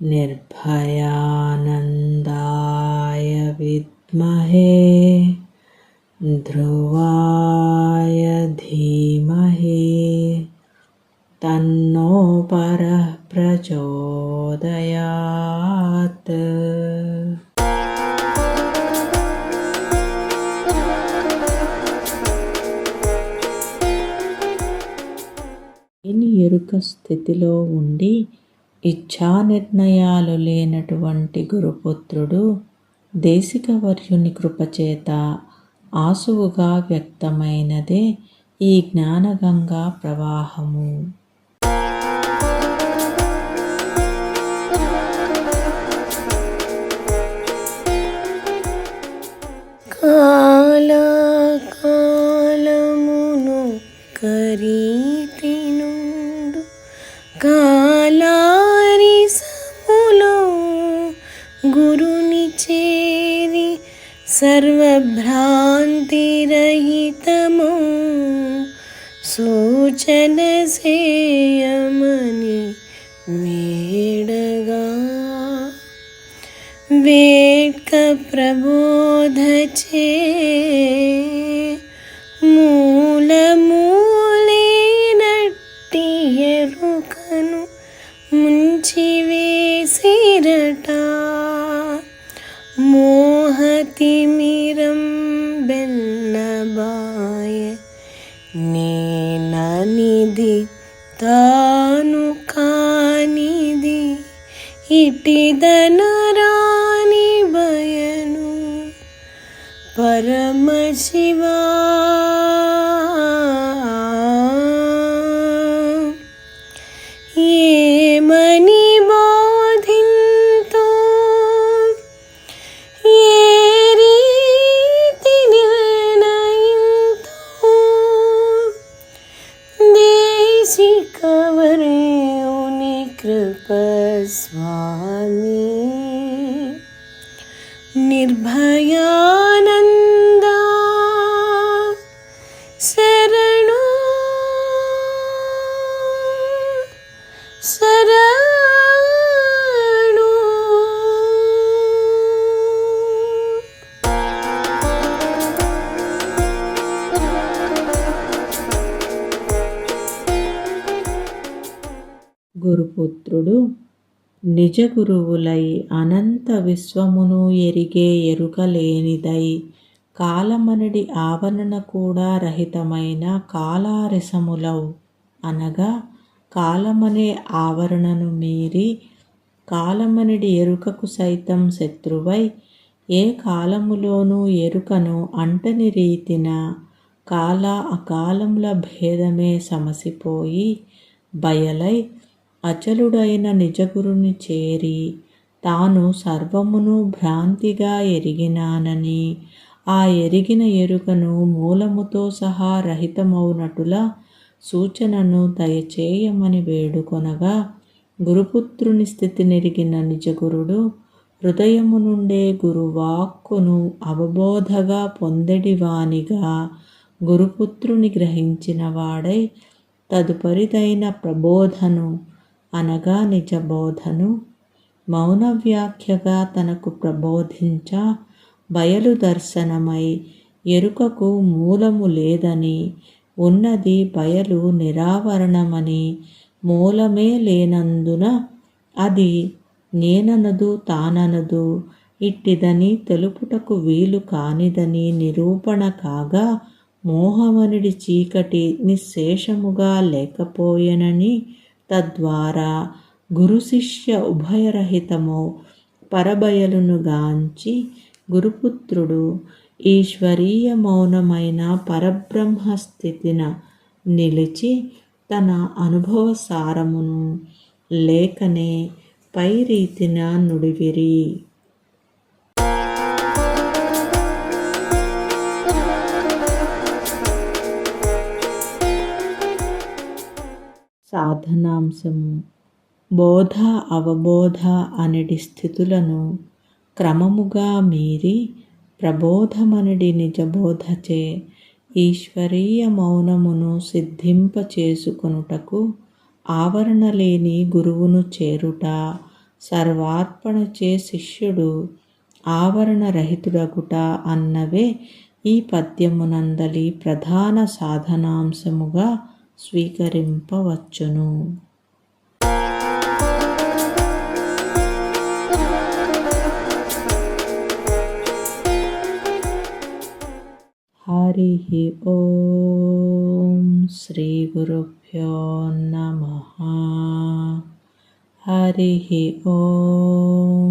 निर्भयानन्दाय विद्महे ध्रुवाय धीमहि तन्नो परः प्रचोदयात् లేని ఎరుక స్థితిలో ఉండి ఇచ్ఛా నిర్ణయాలు లేనటువంటి గురుపుత్రుడు దేశికవర్యుని కృపచేత ఆసువుగా వ్యక్తమైనదే ఈ జ్ఞానగంగా ప్రవాహము. కాలమును గురుని చేరి సర్వభ్రాంతిరహితము. సూచన సేయమని వేడగా. వేడ్క ప్రబోధ చే మోహతిమిరం బెల్లబాయ నేననిది తాను కానిది ఇటిదనరాని భయను పరమశివా ఏమని స్వామి. నిర్భయానంద శరణు. శరణు. గురుపుత్రుడు నిజ గురువులై అనంత విశ్వమును ఎరిగే ఎరుక లేనిదై కాలమనడి ఆవరణ కూడా రహితమైన కాలారసములవు అనగా కాలమనే ఆవరణను మీరి కాలమనడి ఎరుకకు సైతం శత్రువై ఏ కాలములోనూ ఎరుకను అంటని రీతిన కాల అకాలముల భేదమే సమసిపోయి బయలై అచలుడైన నిజగురుని చేరి తాను సర్వమును భ్రాంతిగా ఎరిగినానని ఆ ఎరిగిన ఎరుకను మూలముతో సహా రహితమవునటుల సూచనను దయచేయమని వేడుకొనగా గురుపుత్రుని స్థితి నెరిగిన నిజగురుడు హృదయము నుండే గురువాక్కును అవబోధగా పొందెడివానిగా గురుపుత్రుని గ్రహించిన వాడై తదుపరిదైన ప్రబోధను అనగా నిజబోధను. మౌన వ్యాఖ్యగా తనకు ప్రబోధించ బయలు దర్శనమై ఎరుకకు మూలము లేదని ఉన్నది బయలు నిరావరణమని మూలమే లేనందున అది నేననదు తాననదు ఇట్టిదని తెలుపుటకు వీలు కానిదని నిరూపణ కాగా మోహమనుడి చీకటి నిశ్శేషముగా లేకపోయెనని తద్వారా గురు శిష్య ఉభయరహితము పరబయలును గాంచి గురుపుత్రుడు ఈశ్వరీయ మౌనమైన పరబ్రహ్మ స్థితిన నిలిచి తన అనుభవ సారమును లేఖనే పై రీతిన నుడివిరి. సాధనాంశము బోధ అవబోధ అనడి స్థితులను క్రమముగా మీరి ప్రబోధమనడి నిజబోధచే ఈశ్వరీయ మౌనమును సిద్ధింప చేసుకొనుటకు ఆవరణ లేని గురువును చేరుట సర్వార్పణచే శిష్యుడు ఆవరణ రహితుడగుట అన్నవే ఈ పద్యమునందలి ప్రధాన సాధనాంశముగా స్వీకరింపవచ్చును. హరి ఓం శ్రీ గురుభ్యో నమ. హరి ఓం